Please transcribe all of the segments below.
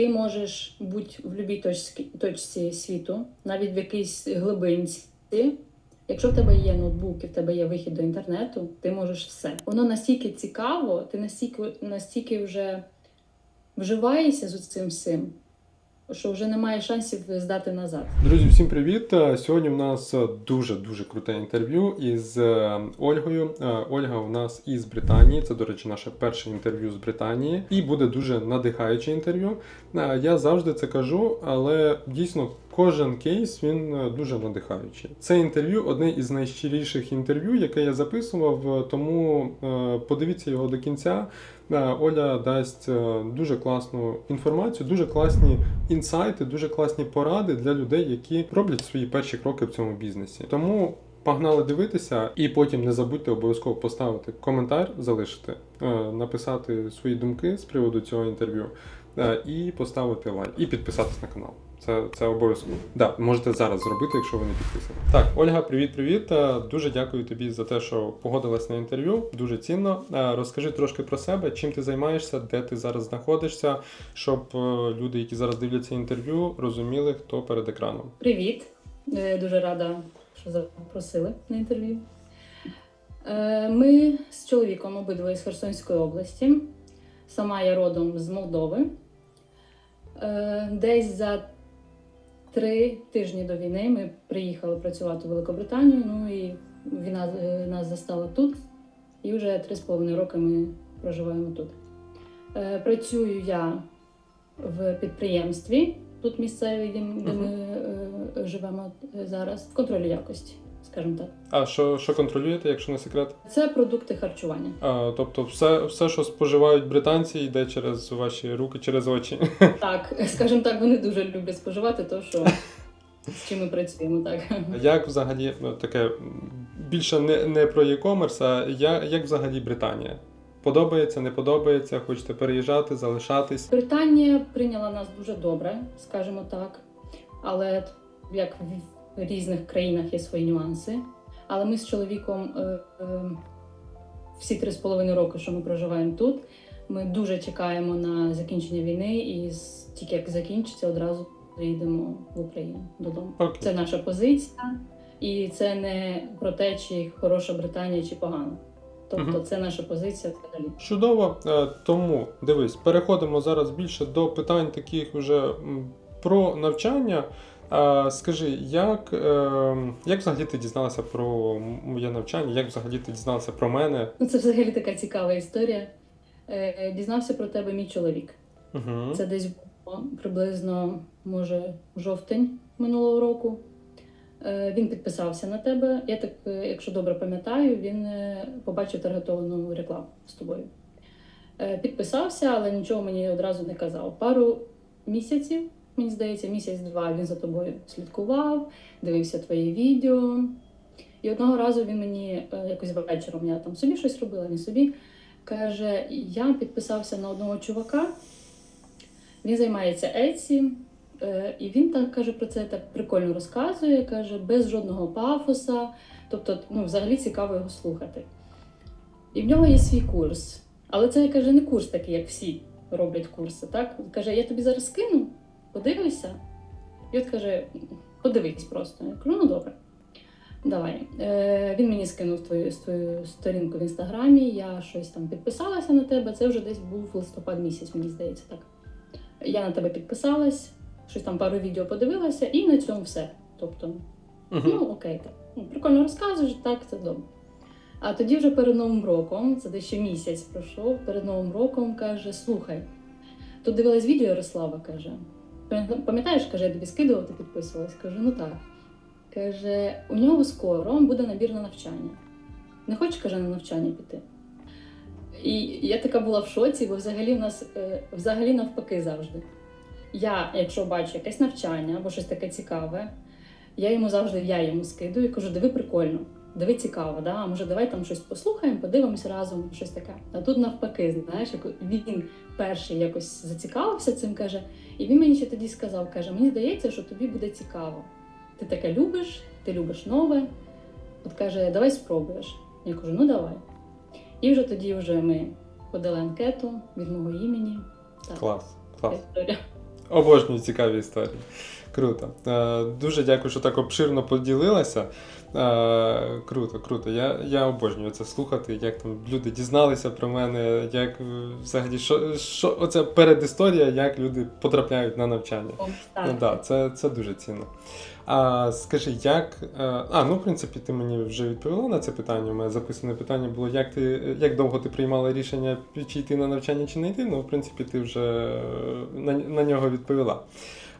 Ти можеш бути в будь-якій точці, точці світу, навіть в якійсь глибинці. Якщо в тебе є ноутбук і в тебе є вихід до інтернету, ти можеш все. Воно настільки цікаво, ти настільки, настільки вже вживаєшся з цим всім, що вже немає шансів здати назад. Друзі, всім привіт! Е, Сьогодні в нас дуже дуже круте інтерв'ю із е, Ольгою. Е, Ольга у нас із Британії. Це, до речі, наше перше інтерв'ю з Британії, і буде дуже надихаюче інтерв'ю. Е, Я завжди це кажу, але дійсно кожен кейс він е, дуже надихаючий. Це інтерв'ю одне із найщиріших інтерв'ю, яке я записував. е, Тому е, подивіться його до кінця. Оля дасть дуже класну інформацію, дуже класні інсайти, дуже класні поради для людей, які роблять свої перші кроки в цьому бізнесі. Тому погнали дивитися, і потім не забудьте обов'язково поставити коментар, залишити, написати свої думки з приводу цього інтерв'ю і поставити лайк, і підписатись на канал. Це, це обов'язково. Да, можете зараз зробити, якщо ви не підписані. Так, Ольга, привіт, привіт. Е, Дуже дякую тобі за те, що погодилась на інтерв'ю. Дуже цінно. Е, Розкажи трошки про себе, чим ти займаєшся, де ти зараз знаходишся, щоб е, люди, які зараз дивляться інтерв'ю, розуміли, хто перед екраном. Привіт! Дуже рада, що запросили на інтерв'ю. Ми з чоловіком обидва з Херсонської області. Сама я родом з Молдови. Десь за три тижні до війни ми приїхали працювати в Великобританію. Ну і війна е, нас застала тут. І вже три з половиною роки ми проживаємо тут. Е, Працюю я в підприємстві, тут місцеві, де, ми е, живемо зараз, в контролі якості, скажімо так. А що, що контролюєте, якщо не секрет? Це продукти харчування. А, тобто, все, все, що споживають британці, йде через ваші руки, через очі. Так, скажімо так, вони дуже люблять споживати то, що з чим ми працюємо. Так. Як взагалі ну, таке більше не, не про e-commerce, а я, як взагалі Британія? Подобається, не подобається, хочете переїжджати, залишатись? Британія прийняла нас дуже добре, скажімо так. Але як різних країнах є свої нюанси. Але ми з чоловіком е, е, всі три з половиною роки, що ми проживаємо тут, ми дуже чекаємо на закінчення війни, і тільки як закінчиться, одразу приїдемо в Україну додому. Окей. Це наша позиція, і це не про те, чи хороша Британія, чи погана. Тобто, Мгм. це наша позиція взагалі. Чудово. Е, Тому дивись, переходимо зараз більше до питань таких вже про навчання. Скажи, як, е, як взагалі ти дізналася про моє навчання? Як взагалі ти дізналася про мене? Ну, це взагалі така цікава історія. Е, Дізнався про тебе мій чоловік. Угу. Це десь було приблизно, може, жовтень минулого року. Е, Він підписався на тебе. Я так, е, якщо добре пам'ятаю, він побачив таргетовану рекламу з тобою. Підписався, але нічого мені одразу не казав. Пару місяців, мені здається, місяць-два він за тобою слідкував, дивився твої відео. І одного разу він мені е, якось вечором я там собі щось робила, він собі каже: я підписався на одного чувака. Він займається Etsy, е, і він так каже про це так прикольно розказує, каже, без жодного пафоса. Тобто, ну, взагалі цікаво його слухати. І в нього є свій курс. Але це каже, не курс такий, як всі роблять курси. Так? Каже, я тобі зараз скину, подивися. І от каже, подивись просто. Я кажу, ну добре. Давай. Е, він мені скинув твою, твою сторінку в інстаграмі, я щось там підписалася на тебе. Це вже десь був листопад місяць, мені здається, так. Я на тебе підписалась, щось там пару відео подивилася, і на цьому все. Тобто, ну окей, так. Ну, прикольно розказуєш, так, це добре. А тоді вже перед Новим роком, це десь ще місяць пройшов, перед Новим роком каже: слухай, тут дивилась відео Ярослава, каже. Пам'ятаєш, каже, я тобі скидував, ти підписувалась? Кажу, ну так. Каже, у нього скоро буде набір на навчання. Не хочеш, каже, на навчання піти? І я така була в шоці, бо взагалі в нас е, взагалі навпаки завжди. Я, якщо бачу якесь навчання або щось таке цікаве, я йому завжди я йому скидую і кажу, диви прикольно, диви цікаво, да? а може давай там щось послухаємо, подивимося разом, щось таке. А тут навпаки, знаєш, він перший якось зацікавився цим, каже, і він мені ще тоді сказав, каже, мені здається, що тобі буде цікаво. Ти таке любиш, ти любиш нове. От каже, давай спробуєш. Я кажу, ну давай. І вже тоді вже ми подали анкету від мого імені. Так, Клас, клас. Обожнюю цікаві історії. Круто. Е, дуже дякую, що так обширно поділилася. Е, круто, круто. Я, я обожнюю це слухати, як там люди дізналися про мене, як е, взагалі що, що оця передісторія, як люди потрапляють на навчання. Так. Ну, да, це, це дуже цінно. А скажи, як. А, ну, в принципі, ти мені вже відповіла на це питання. У мене записане питання було, як ти як довго ти приймала рішення, чи йти на навчання, чи не йти. Ну, в принципі, ти вже на, на нього відповіла.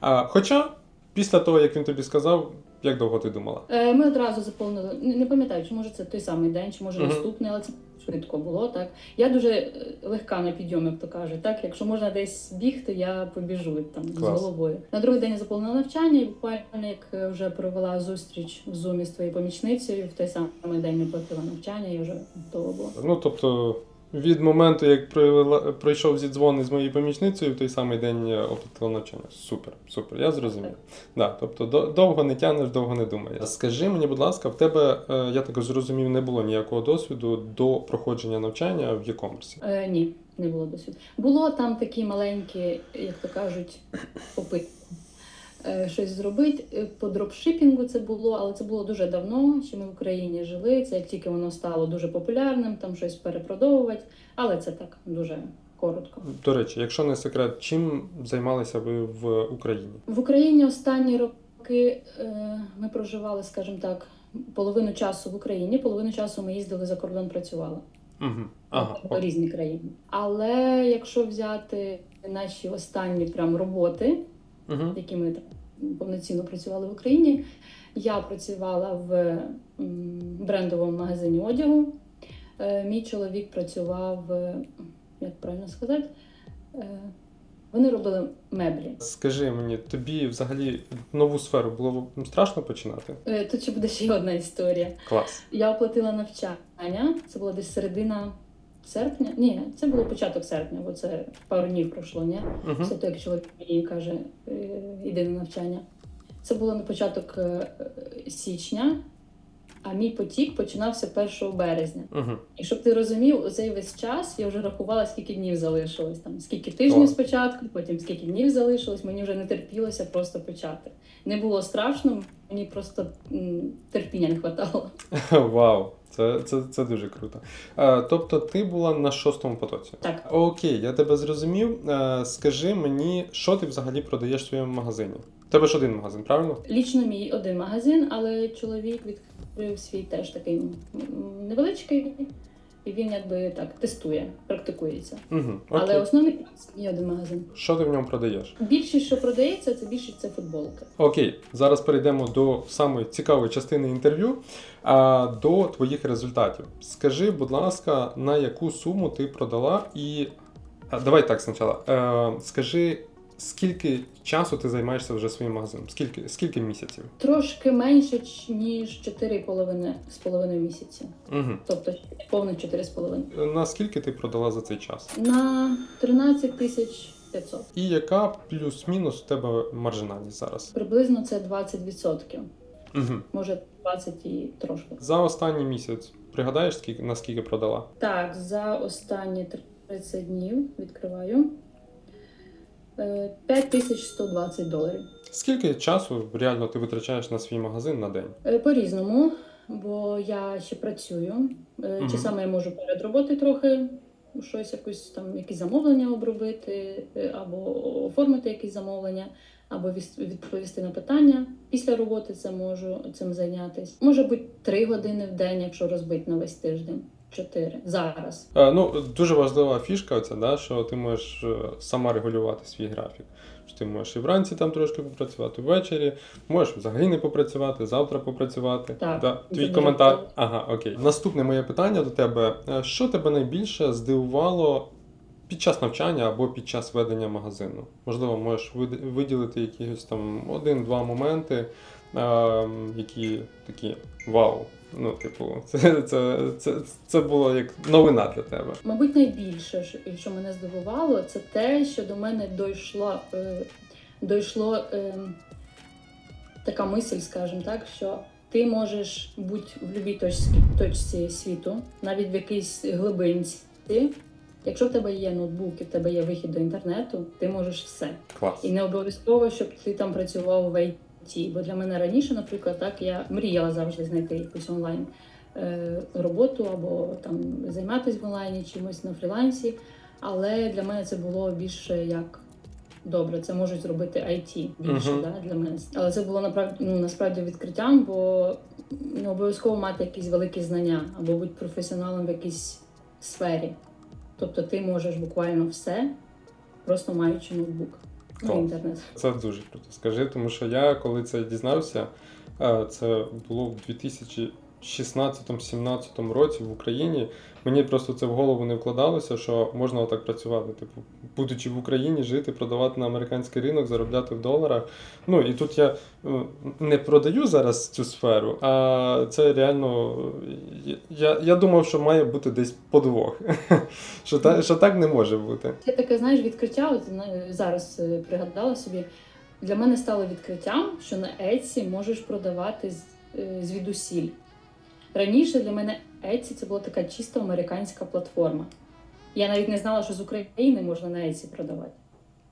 А, хоча, після того, як він тобі сказав, як довго ти думала? Е, Ми одразу заповнили. Не не пам'ятаю, чи може це той самий день, чи може Мгм. наступний, але це швидко було. Так я дуже е, легка на підйом, як то кажуть. Так, якщо можна десь бігти, я побіжу там Клас. з головою. На другий день я заповнила навчання, і буквально як е, вже провела зустріч в зумі з твоєю помічницею, в той самий день не платила навчання, я вже готова була. Ну, тобто, від моменту, як пройшов зідзвон із моєю помічницею, в той самий день я оплатила навчання. Супер, супер, я зрозумів. Да, тобто до- довго не тягнеш, довго не думаєш. Скажи мені, будь ласка, в тебе, е, я так зрозумів, не було ніякого досвіду до проходження навчання в e-commerce. Е, ні, не було досвіду. Було там такі маленькі, як то кажуть, попитки. Е, Щось зробити Е, по дропшипінгу це було, але це було дуже давно, ще ми в Україні жили. Це як тільки воно стало дуже популярним, там щось перепродовувати, але це так дуже коротко. До речі, якщо не секрет, чим займалися ви в Україні? В Україні останні роки е, ми проживали, скажімо так, половину часу в Україні, половину часу ми їздили за кордон, працювали. Угу. Ага, різні країни. Але якщо взяти наші останні прям роботи, угу. які ми повноцінно працювали в Україні, я працювала в брендовому магазині одягу. Е, Мій чоловік працював, е, як правильно сказати, е, вони робили меблі. Скажи мені, тобі взагалі нову сферу було страшно починати? Тут ще буде ще одна історія. Клас. Я оплатила навчання. Це була десь середина серпня. Ні, це було початок серпня, бо це пару днів пройшло, ні? Угу. Після того, як чоловік мені каже, е, іди на навчання. Це було на початок е, січня, а мій потік починався 1 березня. Угу. І щоб ти розумів, оцей весь час я вже рахувала, скільки днів залишилось. Там скільки тижнів О. спочатку, потім скільки днів залишилось. Мені вже не терпілося просто почати. Не було страшно, мені просто терпіння не хватало. Вау, це, це, це дуже круто. Е, тобто ти була на шостому потоці. Так. Окей, я тебе зрозумів. Е, скажи мені, що ти взагалі продаєш в своєму магазині? У тебе ж один магазин, правильно? Лічно мій один магазин, але чоловік відкрив свій теж такий невеличкий, і він якби так тестує, практикується. Угу. Але основний мій один магазин. Що ти в ньому продаєш? Більшість, що продається, це більшість це футболки. Окей, зараз перейдемо до самої цікавої частини інтерв'ю. А, до твоїх результатів. Скажи, будь ласка, на яку суму ти продала і. А, давай так спочатку. Е, скажи, скільки часу ти займаєшся вже своїм магазином? Скільки, скільки місяців? Трошки менше ніж 4,5 з половиною місяці. Угу. Тобто повних 4,5. Наскільки ти продала за цей час? На 13 тисяч 500. І яка плюс-мінус у тебе маржинальність зараз? Приблизно це 20%. Угу. Може 20 і трошки. За останній місяць пригадаєш, скільки наскільки продала? Так, за останні 30 днів відкриваю. Е, 5120 доларів. Скільки часу реально ти витрачаєш на свій магазин на день? Е, По-різному, бо я ще працюю. Е, Мгм. Часами я можу перед роботи трохи щось, якусь там якісь замовлення обробити, е, або оформити якісь замовлення, або відповісти на питання. Після роботи це можу цим зайнятися. Може бути 3 години в день, якщо розбити на весь тиждень. 4. Зараз. Е, ну, дуже важлива фішка, оця, да, що ти можеш е, сама регулювати свій графік. Що ти можеш і вранці там трошки попрацювати, ввечері, можеш взагалі не попрацювати, завтра попрацювати. Так, Да. Твій дуже коментар. Ага, окей. Наступне моє питання до тебе: Е, що тебе найбільше здивувало під час навчання або під час ведення магазину? Можливо, можеш вид- виділити якісь там один-два моменти, е, які такі вау. Ну, типу, це, це, це, це було як новина для тебе. Мабуть, найбільше, що- мене здивувало, це те, що до мене дійшло, е, дійшло е, така мисль, скажімо так, що ти можеш бути в будь-якій точці, точці світу, навіть в якійсь глибинці, Якщо в тебе є ноутбук і в тебе є вихід до інтернету, ти можеш все. Клас. І не обов'язково, щоб ти там працював в IT. Бо для мене раніше, наприклад, так я мріяла завжди знайти якусь онлайн е, роботу або там займатися в онлайні чимось на фрілансі. Але для мене це було більше як добре, це можуть зробити IT більше Мгм. да, для мене. Але це було направ... ну, насправді відкриттям, бо не обов'язково мати якісь великі знання або бути професіоналом в якійсь сфері. Тобто ти можеш буквально все, просто маючи ноутбук. Клас. інтернет. Це дуже круто. Скажи, тому що я коли це дізнався, е, це було в 2016-17 році в Україні. Мені просто це в голову не вкладалося, що можна отак працювати. Типу, будучи в Україні, жити, продавати на американський ринок, заробляти в доларах. Ну і тут я е, не продаю зараз цю сферу, а це реально. Я, я думав, що має бути десь подвох. Що, та, що так не може бути. Це таке, знаєш, відкриття. От зараз е, пригадала собі. Для мене стало відкриттям, що на Etsy можеш продавати е, звідусіль. Раніше для мене Etsy це була така чисто американська платформа. Я навіть не знала, що з України можна на Etsy продавати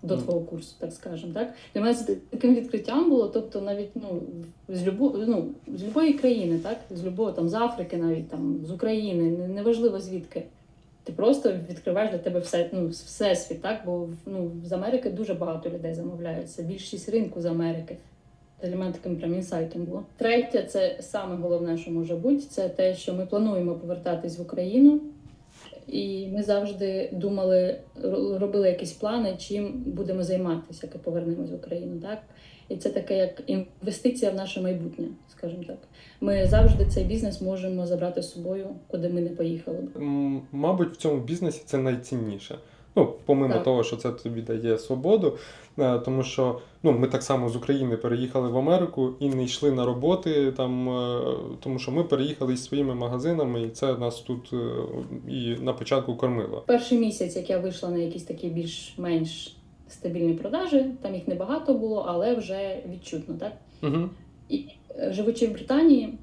до Мгм. твого курсу, так скажемо. Так? Для мене це таким відкриттям було, тобто навіть ну, з, любо, ну, з любої країни, так? з любого там з Африки, навіть там з України, неважливо звідки. Ти просто відкриваєш для тебе все, ну, всесвіт, так? Бо ну, з Америки дуже багато людей замовляються. Більшість ринку з Америки. Інсайтом було. Третє, це саме головне, що може бути, це те, що ми плануємо повертатись в Україну. І ми завжди думали, робили якісь плани, чим будемо займатися, як повернемось в Україну. Так? І це таке як інвестиція в наше майбутнє, скажімо так. Ми завжди цей бізнес можемо забрати з собою, куди ми не поїхали. Мабуть, в цьому бізнесі це найцінніше. Ну, помимо Так. того, що це тобі дає свободу, е, тому що ну, ми так само з України переїхали в Америку і не йшли на роботи там, е, тому що ми переїхали із своїми магазинами, і це нас тут е, і на початку кормило. Перший місяць, як я вийшла на якісь такі більш-менш стабільні продажі, там їх небагато було, але вже відчутно, так? Угу. І живучи в Британії,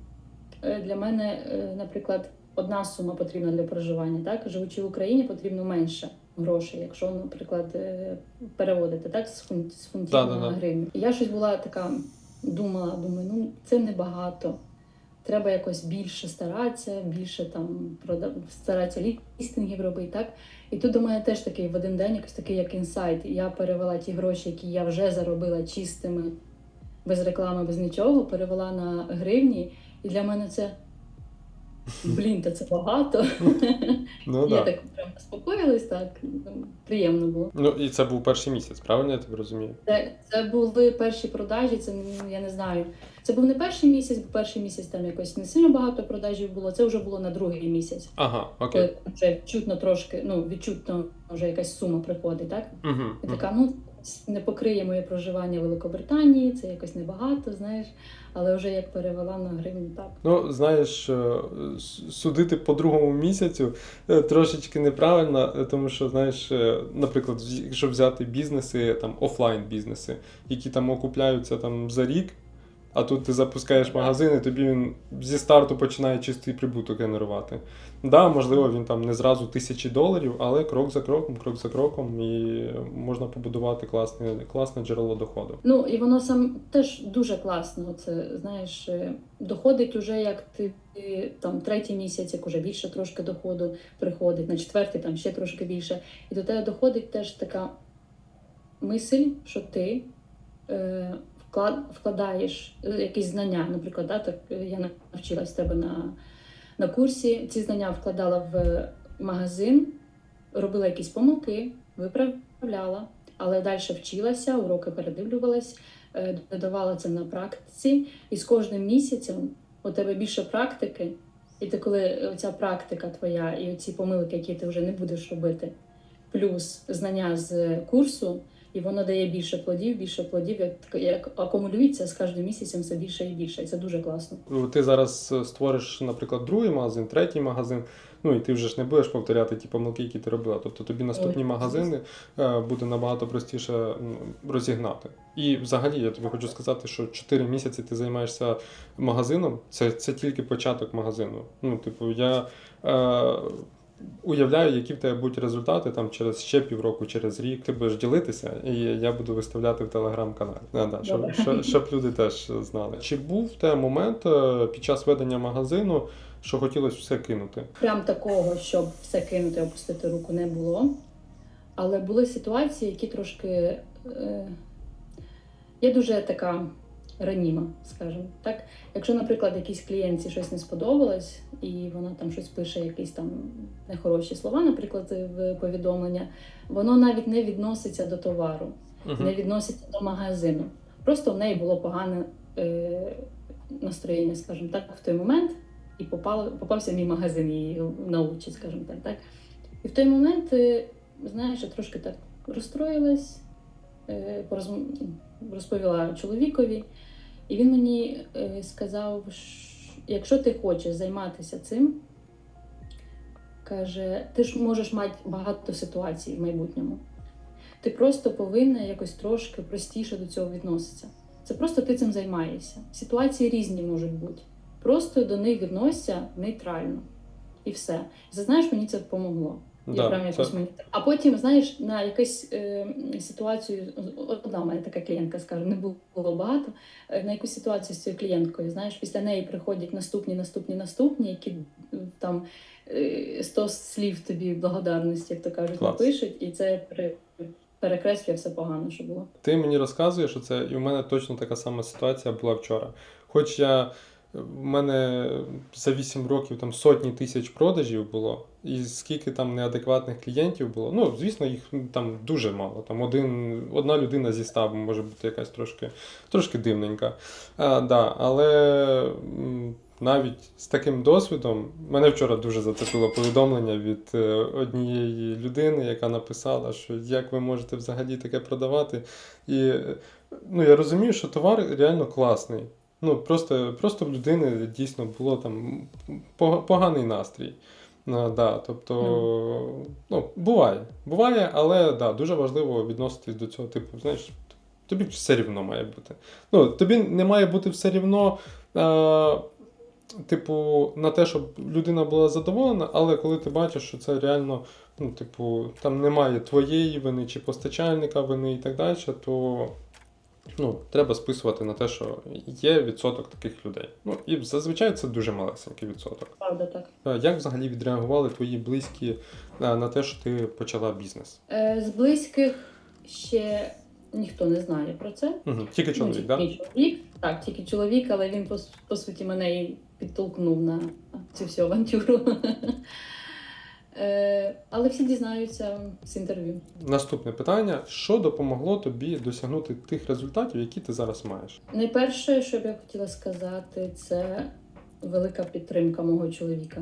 для мене, наприклад, одна сума потрібна для проживання, так? Живучи в Україні, потрібно менше грошей, якщо, наприклад, е, переводити так, з фунт з фунтів Да-да-да. на гривню. Я щось була така, думала, думаю, ну це небагато. Треба якось більше старатися, більше там продав... старатися лістингів робити, так? І тут до мене теж такий в один день якось такий як інсайт. Я перевела ті гроші, які я вже заробила чистими, без реклами, без нічого, перевела на гривні. І для мене це блін, та це багато. Ну я так. так прям заспокоїлась, так приємно було. Ну і це був перший місяць, правильно я тебе розумію? Це, це були перші продажі, це ну, я не знаю. Це був не перший місяць, бо перший місяць там якось не сильно багато продажів було. Це вже було на другий місяць. Ага, окей. Коли вже відчутно трошки, ну відчутно вже якась сума приходить, так? Угу. І така, ну не покриє моє проживання в Великобританії, це якось небагато, знаєш. Але вже як перевела на гривню, так. Ну, знаєш, е, судити по другому місяцю е, трошечки неправильно, е, тому що, знаєш, наприклад, якщо взяти бізнеси, там офлайн бізнеси, які там окупляються там за рік, а тут ти запускаєш магазин, і тобі він зі старту починає чистий прибуток генерувати. Да, можливо, він там не зразу тисячі доларів, але крок за кроком, крок за кроком, і можна побудувати класне, класне джерело доходу. Ну і воно сам теж дуже класно. Це знаєш, е, доходить уже як ти там третій місяць, як уже більше трошки доходу приходить, на четвертий там ще трошки більше. І до тебе доходить теж така мисль, що ти е, вкладаєш е, якісь знання. Наприклад, да, так е, я навчилась тебе на, на курсі. Ці знання вкладала в магазин, робила якісь помилки, виправляла але далі вчилася, уроки передивлювалась, е, додавала це на практиці, і з кожним місяцем у тебе більше практики, і ти коли ця практика твоя і ці помилки, які ти вже не будеш робити, плюс знання з курсу, і воно дає більше плодів, більше плодів, як, як акумулюється з кожним місяцем все більше і більше. І це дуже класно. Ти зараз е, створиш, наприклад, другий магазин, третій магазин. Ну і ти вже ж не будеш повторяти ті помилки, які ти робила. Тобто тобі наступні Ой, магазини е, буде набагато простіше розігнати. І взагалі я тобі хочу сказати, що 4 місяці ти займаєшся магазином, це, це тільки початок магазину. Ну, типу, я. Е, уявляю, які в тебе будуть результати там через ще півроку, через рік. Ти будеш ділитися, і я буду виставляти в телеграм-каналі. Да, да, щоб, щоб, щоб люди теж знали. Чи був в тебе момент е, під час ведення магазину, що хотілося все кинути? Прям такого, щоб все кинути, опустити руку, не було. Але були ситуації, які трошки. Е... Я дуже така раніма, скажімо так. Якщо, наприклад, якійсь клієнтці щось не сподобалось, і вона там щось пише, якісь там нехороші слова, наприклад, в повідомлення, воно навіть не відноситься до товару, не відноситься до магазину. Просто в неї було погане е... настроєння, скажімо так, в той момент і попала, попався мій магазин її на очі, скажімо так, так. І в той момент, е, знаєш, я трошки так розстроїлась, е, порозм- розповіла чоловікові, і він мені е, сказав, що якщо ти хочеш займатися цим, каже, ти ж можеш мати багато ситуацій в майбутньому. Ти просто повинна якось трошки простіше до цього відноситися. Це просто ти цим займаєшся. Ситуації різні можуть бути. Просто до них відносься нейтрально. І все. І знаєш, мені це допомогло. Я прям якось мені. А потім, знаєш, на якусь е, ситуацію, одна в мене така клієнтка, скажу, не було багато. е, На якусь ситуацію з цією клієнткою, знаєш, після неї приходять наступні, наступні, наступні, які е, там е, слів тобі благодарності, як то кажуть, Клас. напишуть, і це пере- перекреслює все погано, що було. Ти мені розказуєш, що це і в мене точно така сама ситуація була вчора. Хоч я в мене за 8 років там сотні тисяч продажів було, і скільки там неадекватних клієнтів було. Ну, звісно, їх там дуже мало. Там один, одна людина зі ста може бути якась трошки, трошки дивненька. А, да, але навіть з таким досвідом мене вчора дуже зацепило повідомлення від е, однієї людини, яка написала, що як ви можете взагалі таке продавати. І е, ну, я розумію, що товар реально класний. Ну, просто, просто в людини дійсно було там поганий настрій. Ну, да, тобто, ну, буває. Буває, але да, дуже важливо відноситись до цього типу, знаєш, тобі все рівно має бути. Ну, тобі не має бути все рівно. Е- Типу, на те, щоб людина була задоволена, але коли ти бачиш, що це реально, ну, типу, там немає твоєї вини чи постачальника вини і так далі, то ну, треба списувати на те, що є відсоток таких людей. Ну, і зазвичай це дуже малесенький відсоток. Правда, так. Е, Як взагалі відреагували твої близькі е, на те, що ти почала бізнес? Е, з близьких ще ніхто не знає про це. Угу. Тільки Ну, чоловік, тільки так? мій чоловік, так, тільки чоловік, але він по, по суті мене і підтолкнув на цю всю авантюру. Е, але всі дізнаються з інтерв'ю. Наступне питання: що допомогло тобі досягнути тих результатів, які ти зараз маєш? Найперше, що б я хотіла сказати, це велика підтримка мого чоловіка.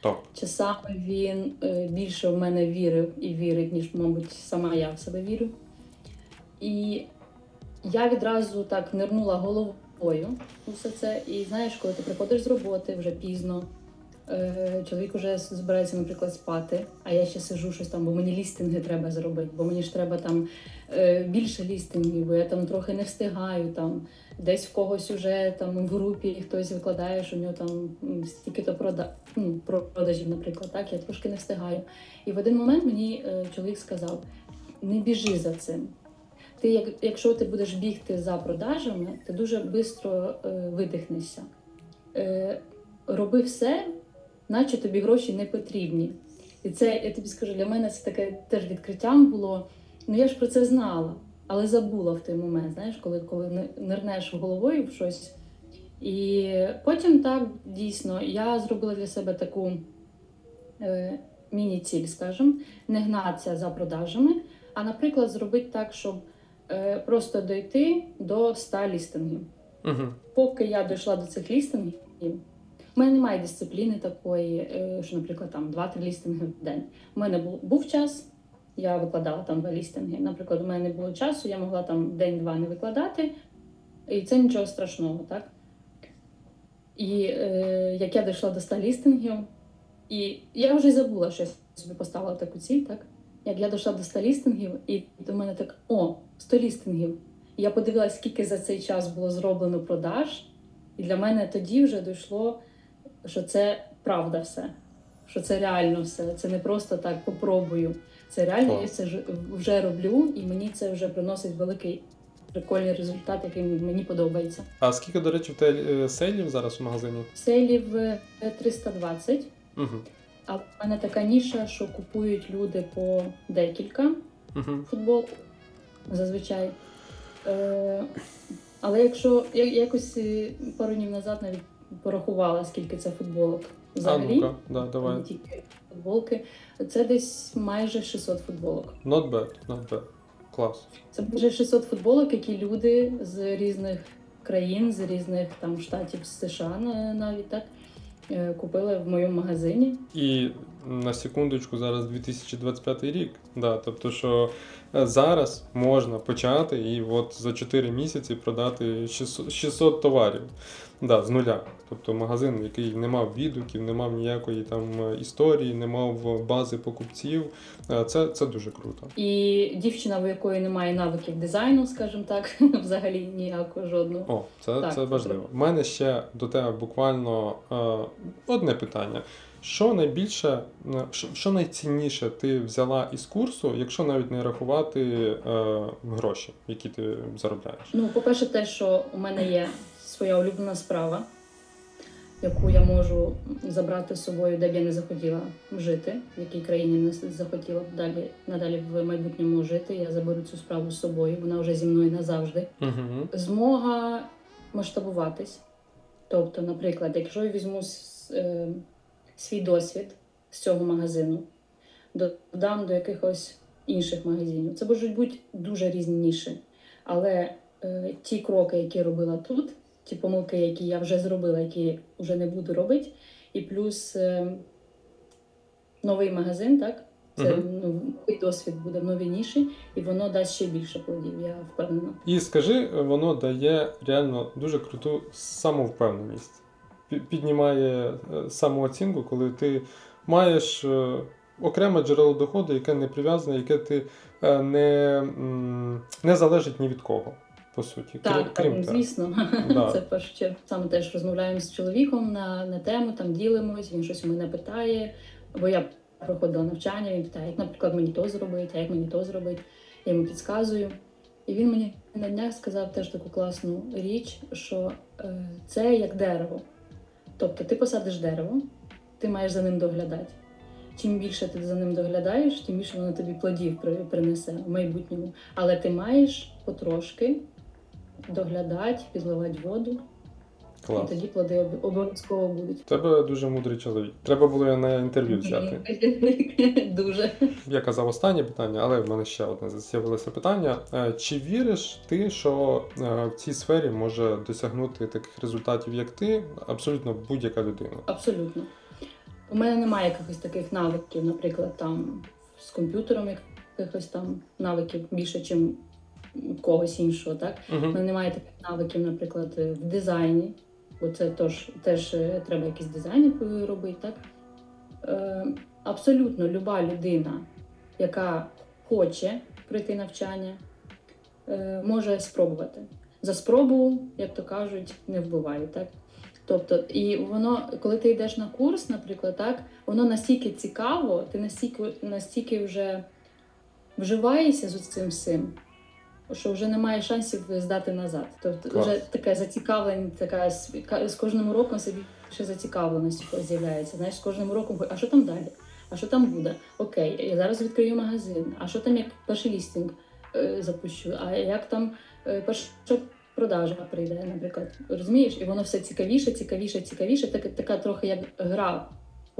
Топ. Часами він е, більше в мене вірив і вірить, ніж, мабуть, сама я в себе вірю. І я відразу так нирнула головою у все це. І знаєш, коли ти приходиш з роботи вже пізно, чоловік вже збирається, наприклад, спати, а я ще сижу щось там, бо мені лістинги треба зробити, бо мені ж треба там е, більше лістингів, бо я там трохи не встигаю. Там десь в когось уже там в групі хтось викладає, що у нього там стільки-то прода... ну, продажів, наприклад, так я трошки не встигаю. І в один момент мені е, чоловік сказав: не біжи за цим. Ти, як, якщо ти будеш бігти за продажами, ти дуже швидко е, видихнешся. Е, роби все, наче тобі гроші не потрібні. І це, я тобі скажу, для мене це таке теж відкриттям було. Ну я ж про це знала, але забула в той момент, знаєш, коли, коли нирнеш головою в щось. І потім так дійсно я зробила для себе таку е, міні-ціль, скажімо, не гнатися за продажами, а, наприклад, зробити так, щоб е, просто дойти до 100 лістингів. Угу. Поки я дійшла до цих лістингів, у мене немає дисципліни такої, е, що, наприклад, там 2-3 лістинги в день. У мене був, був час, я викладала там два лістинги. Наприклад, у мене не було часу, я могла там день-два не викладати, і це нічого страшного, так? І е, як я дійшла до 100 лістингів, і я вже забула, що я собі поставила таку ціль, так? Як я дійшла до 100 лістингів, і до мене так: о, 100 лістингів. І я подивилася, скільки за цей час було зроблено продаж. І для мене тоді вже дійшло, що це правда все. що це реально все. Це не просто так попробую. Це реально я це вже роблю, і мені це вже приносить великий прикольний результат, який мені подобається. А скільки, до речі, в тебе е, сейлів зараз у магазині? Сейлів е, 320, Угу. а в мене така ніша, що купують люди по декілька Угу. футбол зазвичай. Е, але якщо я якось е, пару днів назад навіть порахувала, скільки це футболок А взагалі, ну-ка, да, давай. не тільки футболки, це десь майже 600 футболок. Not bad, not bad. Клас. Це майже 600 футболок, які люди з різних країн, з різних там штатів з США навіть так е, купили в моєму магазині. І на секундочку, зараз 2025 рік. Да, тобто, що е, зараз можна почати і от за 4 місяці продати 600, 600 товарів. Да, з нуля. Тобто магазин, який не мав відгуків, не мав ніякої там е, історії, не мав бази покупців. Е, Це, це дуже круто. І дівчина, в якої немає навиків дизайну, скажімо так, взагалі ніякого жодного. О, це, Так, це важливо. У мене ще до тебе буквально е, одне питання. Що найбільше, е, що, що найцінніше ти взяла із курсу, якщо навіть не рахувати е, гроші, які ти заробляєш? Ну, по-перше, те, що у мене є своя улюблена справа, яку я можу забрати з собою, де б я не захотіла жити, в якій країні не захотіла б далі надалі в майбутньому жити. Я заберу цю справу з собою, вона вже зі мною назавжди. Угу. Змога масштабуватись. Тобто, наприклад, якщо я візьму е, свій досвід з цього магазину, додам до якихось інших магазинів. Це можуть бути дуже різні ніші. Але е, ті кроки, які я робила тут, ті помилки, які я вже зробила, які вже не буду робити, і плюс е, новий магазин, так? Це Мгм. ну, новий досвід буде в новій ніші, і воно дасть ще більше плодів, я впевнена. І скажи, воно дає реально дуже круту самовпевненість. Пі- Піднімає е, самооцінку, коли ти маєш е, окреме джерело доходу, яке не прив'язане, яке ти е, не, не залежить ні від кого, по суті. Так, крім, так, крім звісно. Да. Це в першу чергу. Саме теж розмовляємо з чоловіком на, на тему, там ділимось, він щось у мене питає. Бо я проходила навчання, він питає, як, наприклад, мені то зробити, а як мені то зробити. Я йому підказую. І він мені на днях сказав теж таку класну річ, що е, це як дерево. Тобто ти посадиш дерево, ти маєш за ним доглядати. Чим більше ти за ним доглядаєш, тим більше воно тобі плодів принесе в майбутньому. Але ти маєш потрошки доглядати, підливати воду, Клас. тоді плоди об- обов'язково будуть. Тебе дуже мудрий чоловік. Треба було його на інтерв'ю взяти. Дуже. Я казав останнє питання, але в мене ще одне з'явилося питання. Е, Чи віриш ти, що е, в цій сфері може досягнути таких результатів, як ти, абсолютно будь-яка людина? Абсолютно. У мене немає якихось таких навиків, наприклад, там з комп'ютером якихось там навиків більше, ніж когось іншого, так? У Угу. мене немає таких навиків, наприклад, в дизайні, бо це теж, теж е, треба якісь дизайни е, робити, так? Е, абсолютно люба людина, яка хоче пройти навчання, е, може спробувати. За спробу, як то кажуть, не вбивають, так? Тобто, і воно, коли ти йдеш на курс, наприклад, так, воно настільки цікаво, ти настільки, настільки вже вживаєшся з цим всім, що вже немає шансів здати назад. Тобто Клас. вже таке зацікавлення, така з, кожним роком все більше зацікавленості з'являється. Знаєш, з кожним роком, а що там далі? А що там буде? Окей, я зараз відкрию магазин. А що там як перший лістинг е, запущу? А як там е, перша продажа прийде, наприклад? Розумієш? І воно все цікавіше, цікавіше, цікавіше. Така, така трохи як гра.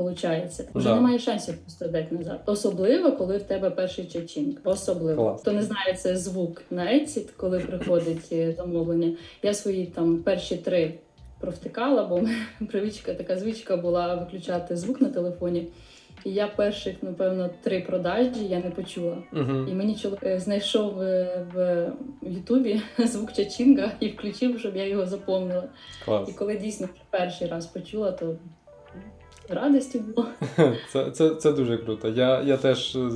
Получається, вже Да. немає шансів просто назад. Особливо, коли в тебе перший чечінг. Особливо. Клас. Хто не знає, це звук на Etsy, коли приходить е, замовлення. Я свої там перші три провтикала, бо привичка, така звичка була виключати звук на телефоні. І я перших, напевно, три продажі я не почула. Угу. І мені чоловік е, знайшов е, в в Ютубі звук чачінга і включив, щоб я його заповнила. Клас. І коли дійсно перший раз почула, то радості було. Це, це, це дуже круто. Я, я теж, е,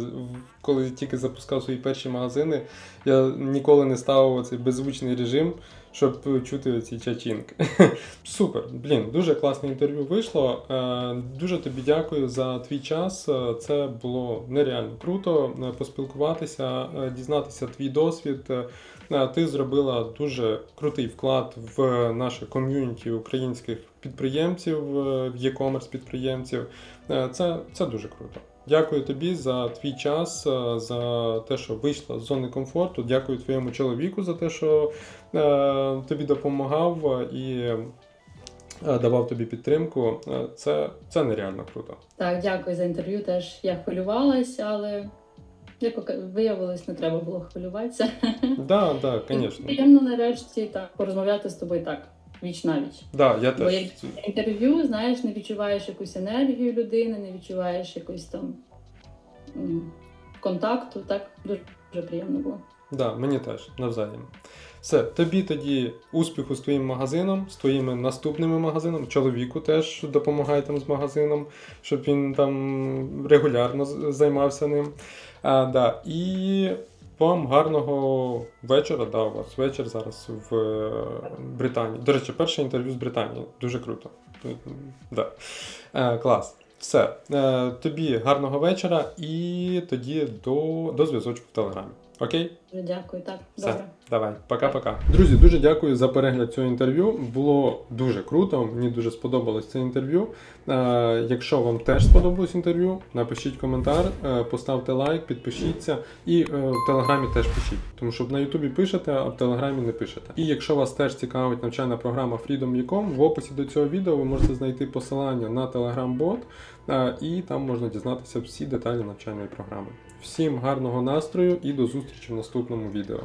коли тільки запускав свої перші магазини, я ніколи не ставив цей беззвучний режим, щоб чути ці чачінки. Супер, блін, дуже класне інтерв'ю вийшло. Е, Дуже тобі дякую за твій час. Е, Це було нереально круто поспілкуватися, дізнатися твій досвід. Ти зробила дуже крутий вклад в наше ком'юніті українських підприємців, е, в e-commerce підприємців. Е, Це, це дуже круто. Дякую тобі за твій час, е, за те, що вийшла з зони комфорту. Дякую твоєму чоловіку за те, що е, тобі допомагав і давав тобі підтримку. Це, це нереально круто. Так, дякую за інтерв'ю. Теж я хвилювалася, але як виявилось, не треба було хвилюватися. Да, да, звісно. Приємно нарешті так порозмовляти з тобою так, віч на віч. Да, я Бо як інтерв'ю, знаєш, не відчуваєш якусь енергію людини, не відчуваєш якусь там контакту. Так дуже, дуже приємно було. Да, мені теж навзаєм. Все, тобі тоді успіху з твоїм магазином, з твоїми наступними магазинами. Чоловіку теж допомагай там з магазином, щоб він там регулярно займався ним. А, да. І вам гарного вечора. Да, у вас вечір зараз в е, Британії. До речі, перше інтерв'ю з Британії. Дуже круто. Да. Е, клас. Все. Е, тобі гарного вечора і тоді до, до зв'язочку в Телеграмі. Окей? Дякую. Так, Все, добре. давай, пока-пока. Друзі, дуже дякую за перегляд цього інтерв'ю. Було дуже круто. Мені дуже сподобалось це інтерв'ю. Е, якщо вам теж сподобалось інтерв'ю, напишіть коментар, е, поставте лайк, підпишіться і е, в телеграмі теж пишіть. Тому що на Ютубі пишете, а в телеграмі не пишете. І якщо вас теж цікавить навчальна програма Freedom.com, в описі до цього відео ви можете знайти посилання на е, і там можна дізнатися всі деталі навчальної програми. Всім гарного настрою і до зустрічі в наступному відео.